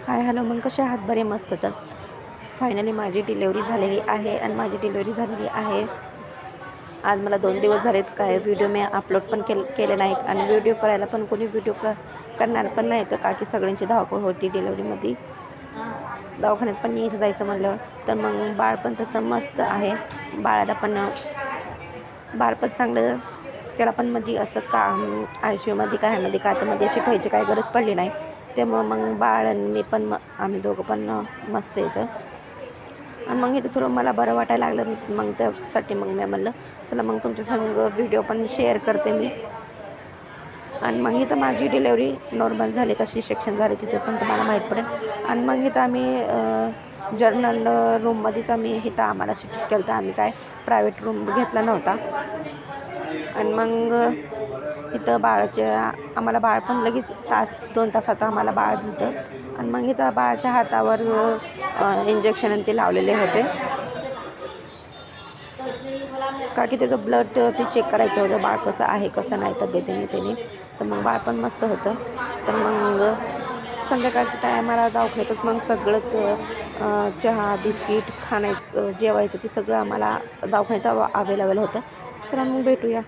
Hi hello मग कसे आहात? बरे मस्त. तर फायनली माझी डिलेवरी झालेली आहे आणि माझी डिलेवरी झालेली आहे. आज मला दोन दिवस झालेत काय व्हिडिओ मी अपलोड पण केल केले नाहीत आणि व्हिडिओ करायला पण कोणी व्हिडिओ क करणार पण नाही. तर का की सगळ्यांची धावपळ होती डिलेवरीमध्ये दवाखान्यात पण यायचं जायचं म्हणलं तर मग बाळ पण तसं मस्त आहे. बाळाला पण बाळ पण चांगलं त्याला पण म्हणजे असं का आय सी यूमध्ये काय ह्यामध्ये काच्यामध्ये अशी ठेवायची काय गरज पडली नाही. त्यामुळं मग बाळ आणि मी पण म आम्ही दोघं पण मस्त येतं आणि मग इथं थोडं मला बरं वाटायला लागलं मग त्यासाठी मग मी म्हणलं चला मग तुमच्या संग व्हिडिओ पण शेअर करते मी. आणि मग इथं माझी डिलेवरी नॉर्मल झाली कशी सेक्शन झाली तिथे पण तुम्हाला माहीत पडेल. आणि मग इथं आम्ही जर्नल रूममध्येच आम्ही इथं आम्हाला शिफ्ट केलं तर आम्ही काय प्रायव्हेट रूम घेतला नव्हता. आणि मग इथं बाळाच्या आम्हाला बाळ पण लगेच तास दोन तासात आम्हाला बाळ दिलं. आणि मग इथं बाळाच्या हातावर इंजेक्शन आणि ते लावलेले होते. का की त्याचं ब्लड ते चेक करायचं होतं बाळ कसं आहे कसं नाही तब्येतीने त्याने तर मग बाळ पण मस्त होतं. तर मग संध्याकाळच्या टायमाला दवाखान्यातच मग सगळंच चहा बिस्किट खाण्याचं जेवायचं ते सगळं आम्हाला दवाखान्यात अवेलेबल होतं. चला मग भेटूया.